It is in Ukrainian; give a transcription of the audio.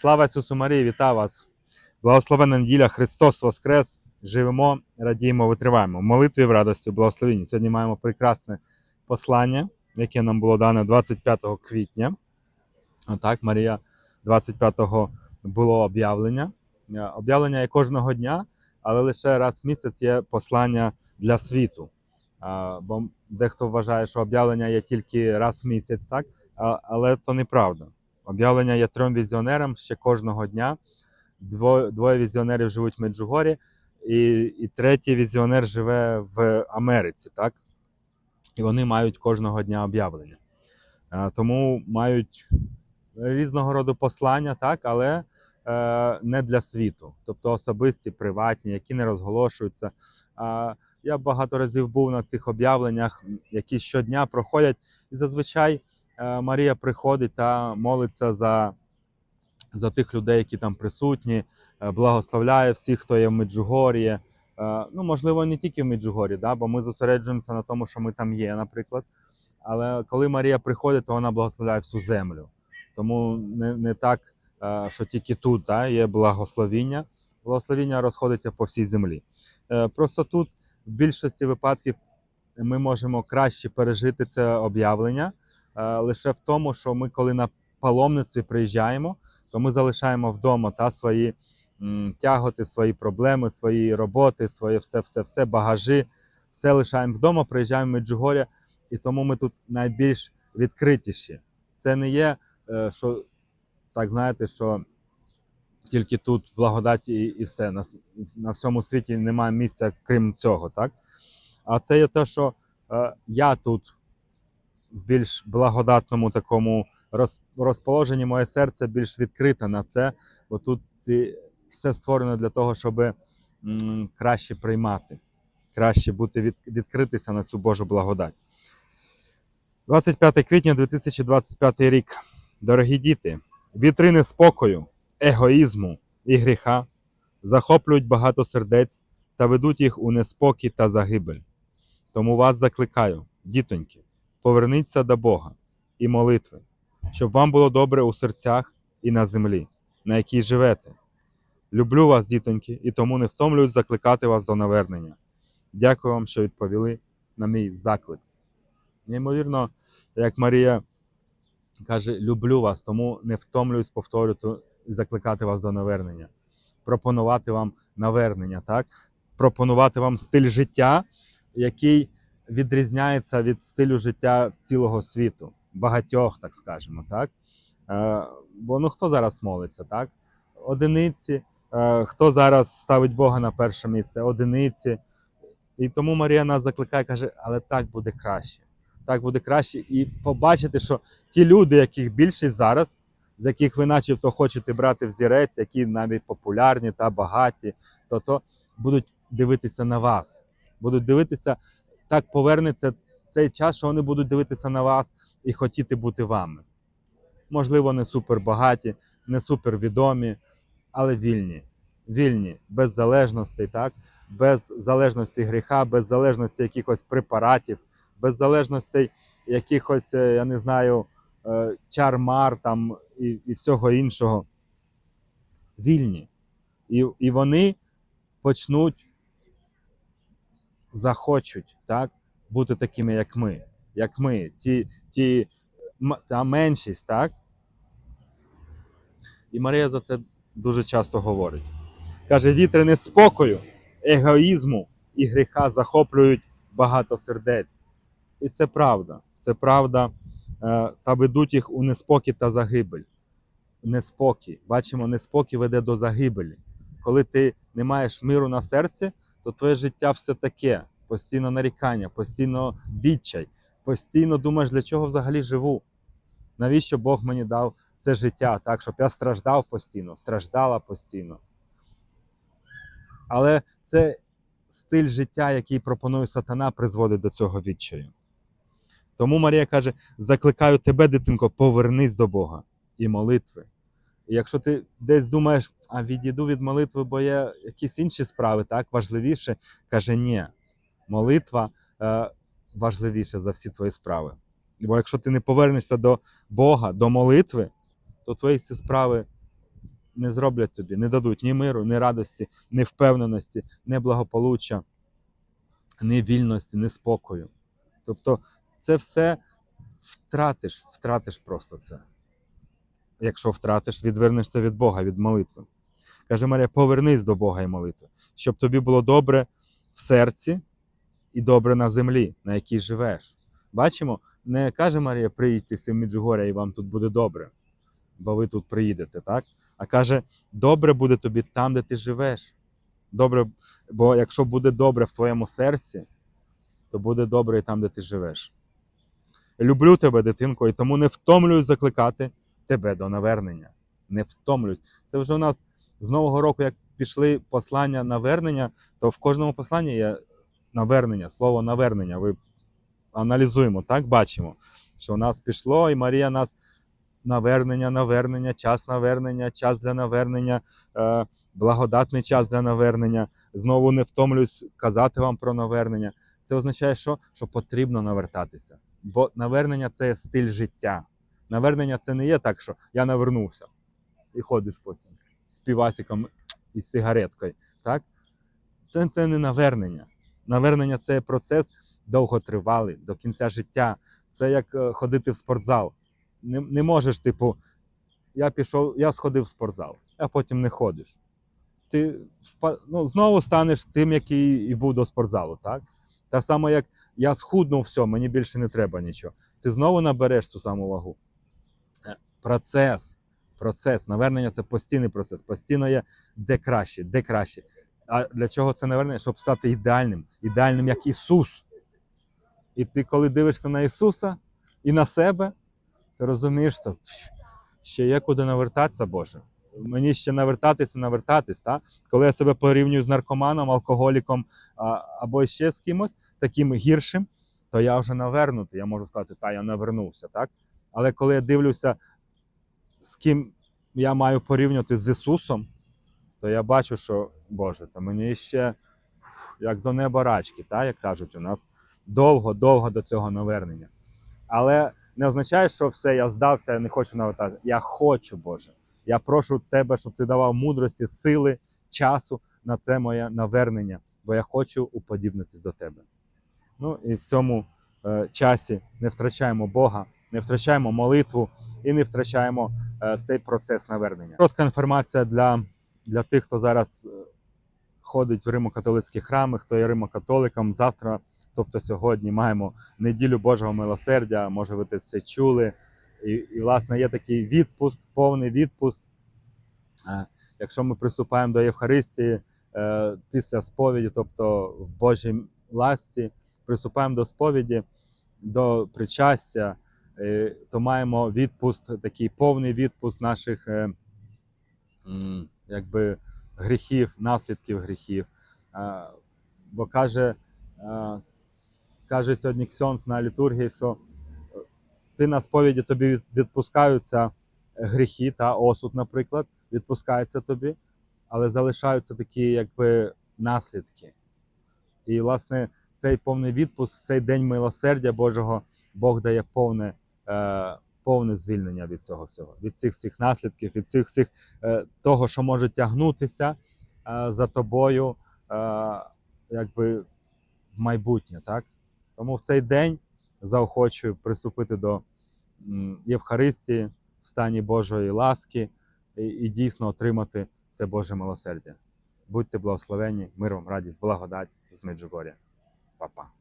Слава Ісусу Марії, вітаю вас! Благословенна неділя, Христос Воскрес! Живемо, радіємо, витриваємо. В молитві в радості, в благословенні. Сьогодні маємо прекрасне послання, яке нам було дане 25 квітня. Отак, Марія 25-го було об'явлення. Е, Об'явлення є кожного дня, але лише раз в місяць є послання для світу. Бо дехто вважає, що об'явлення є тільки раз в місяць, так? Але то неправда. Об'явлення є трьом візіонерам ще кожного дня. Двоє, двоє візіонерів живуть в Меджугорі, і, і третій візіонер живе в Америці, так? І вони мають кожного дня об'явлення. А, Тому мають різного роду послання, так, але е, не для світу. Тобто особисті, приватні, які не розголошуються. А, я багато разів був на цих об'явленнях, які щодня проходять, і зазвичай е, Марія приходить та молиться за, за тих людей, які там присутні, е, благословляє всіх, хто є в Меджугор'ї. Е, ну, можливо, не тільки в Меджугорі, да, бо ми зосереджуємося на тому, що ми там є, наприклад. Але коли Марія приходить, то вона благословляє всю землю. Тому не, не так, е, що тільки тут да, є благословіння. Благословіння розходиться по всій землі. Е, Просто тут в більшості випадків ми можемо краще пережити це об'явлення е, лише в тому, що ми, коли на паломництві приїжджаємо, то ми залишаємо вдома та свої тяготи, свої проблеми, свої роботи, своє все, все, все, багажі, все лишаємо вдома, приїжджаємо в Меджугор'я, і тому ми тут найбільш відкритіші. Це не є, е, що так знаєте, що тільки тут благодать і, і все. На, на всьому світі немає місця, крім цього, так? А це є те, що е, я тут в більш благодатному такому розположенні, моє серце більш відкрите на це, бо тут все створено для того, щоб краще приймати, краще бути від, відкритися на цю Божу благодать. 25 квітня 2025 рік. Дорогі діти, вітрини спокою, егоїзму і гріха захоплюють багато сердець та ведуть їх у неспокій та загибель. Тому вас закликаю, дітоньки, поверніться до Бога і молитви, щоб вам було добре у серцях і на землі, на якій живете. Люблю вас, дітоньки, і тому не втомлююсь закликати вас до навернення. Дякую вам, що відповіли на мій заклик. Неймовірно, як Марія каже, люблю вас, тому не втомлююсь повторювати закликати вас до навернення, пропонувати вам навернення, так? пропонувати вам стиль життя, який відрізняється від стилю життя цілого світу, багатьох, так скажемо. Так? Е, бо ну хто зараз молиться, так? Одиниці, е, хто зараз ставить Бога на перше місце, одиниці. І тому Марія нас закликає, каже, але так буде краще. Так буде краще. І побачити, що ті люди, яких більшість зараз, з яких ви начебто хочете брати взірець, які навіть популярні та багаті, то, то будуть дивитися на вас. Будуть дивитися, так повернеться цей час, що вони будуть дивитися на вас і хотіти бути вами. Можливо, не супербагаті, не супервідомі, але вільні. Вільні, без залежностей, так? без залежності гріха, без залежності якихось препаратів, без залежностей якихось, е, я не знаю, е, чар-мар там і, і всього іншого. Вільні. І, і вони почнуть, захочуть так, бути такими, як ми. Як ми, ті, ті, та меншість, так? І Марія за це дуже часто говорить. Каже: вітри неспокою, егоїзму і гріха захоплюють багато сердець. І це правда. Це правда, е, та ведуть їх у неспокій та загибель. Неспокій. Бачимо, неспокій веде до загибелі. Коли ти не маєш миру на серці, то твоє життя все таке. Постійно нарікання, постійно відчай, постійно думаєш, для чого взагалі живу. Навіщо Бог мені дав це життя, так, щоб я страждав постійно, страждала постійно. Але це стиль життя, який пропонує сатана, призводить до цього відчаю. Тому Марія каже: закликаю тебе, дитинко, повернись до Бога і молитви. Якщо ти десь думаєш, а відійду від молитви, бо є якісь інші справи, так, важливіше, каже, ні, молитва е, важливіша за всі твої справи. Бо якщо ти не повернешся до Бога, до молитви, то твої всі справи не зроблять тобі, не дадуть ні миру, ні радості, ні впевненості, ні благополуччя, ні вільності, ні спокою. Тобто це все втратиш, втратиш просто це. Якщо втратиш, відвернешся від Бога, від молитви. Каже Марія, повернись до Бога і молитви, щоб тобі було добре в серці і добре на землі, на якій живеш. Бачимо, не каже Марія, приїдьте в Меджугоря і вам тут буде добре, бо ви тут приїдете, так? А каже, добре буде тобі там, де ти живеш. Добре, бо якщо буде добре в твоєму серці, то буде добре і там, де ти живеш. Люблю тебе, дитинко, і тому не втомлююсь закликати тебе до навернення. Не втомлююсь. Це вже у нас з Нового року, як пішли послання навернення, то в кожному посланні є навернення, слово навернення. Ви аналізуємо, так бачимо, що у нас пішло, і Марія нас навернення, навернення, час навернення, час для навернення, е, благодатний час для навернення. Знову не втомлююсь казати вам про навернення. Це означає, що? що потрібно навертатися. Бо навернення це стиль життя. Навернення це не є так, що я навернувся і ходиш потім з півасиком і з сигареткою. Так? Це, це не навернення. Навернення це процес довготривалий, до кінця життя. Це як е, ходити в спортзал. Не, не можеш, типу, я пішов, я сходив в спортзал, а потім не ходиш. Ти ну, знову станеш тим, який і був до спортзалу, так? Так само, як я схуднув, все, мені більше не треба нічого. Ти знову набереш ту саму вагу. Процес. Процес. Навернення це постійний процес. Постійно є де краще, де краще. А для чого це навернення? Щоб стати ідеальним, ідеальним як Ісус. І ти, коли дивишся на Ісуса і на себе, ти розумієш, що ще є куди навертатися, Боже. Мені ще навертатися, навертатись. Та? Коли я себе порівнюю з наркоманом, алкоголіком а, або ще з кимось таким гіршим, то я вже навернутий. Я можу сказати, та я навернувся. Так? Але коли я дивлюся, з ким я маю порівнювати з Ісусом, то я бачу, що Боже, то мені ще як до неба рачки, та, як кажуть у нас, довго-довго до цього навернення. Але не означає, що все, я здався, я не хочу навертати. Я хочу, Боже. Я прошу тебе, щоб ти давав мудрості, сили, часу на те моє навернення, бо я хочу уподібнитись до тебе. Ну і в цьому е, часі не втрачаємо Бога, не втрачаємо молитву і не втрачаємо е, цей процес навернення. Коротка інформація для, для тих, хто зараз е, ходить в римо-католицькі храми, хто є римо-католиком. Завтра, тобто сьогодні, маємо неділю Божого милосердя. Може, ви це чули. І, і власне є такий відпуст, повний відпуст. Е, Якщо ми приступаємо до Євхаристії після сповіді, тобто в Божій ласці, приступаємо до сповіді, до причастя, то маємо відпуст, такий повний відпуст наших е, якби, гріхів, наслідків гріхів. Е, Бо каже, е, каже сьогодні Ксьонс на літургії, що е, ти на сповіді тобі відпускаються гріхи та осуд, наприклад, відпускається тобі, але залишаються такі якби наслідки. І, власне, цей повний відпуск, цей день милосердя Божого, Бог дає повне, е, повне звільнення від цього всього, від цих всіх наслідків, від цих всіх е, того, що може тягнутися е, за тобою, е, якби в майбутнє. Так? Тому в цей день заохочую приступити до Євхаристії в стані Божої ласки і, і дійсно отримати це Боже милосердя. Будьте благословені, мир вам, радість, благодать з Меджугоря. Па-па.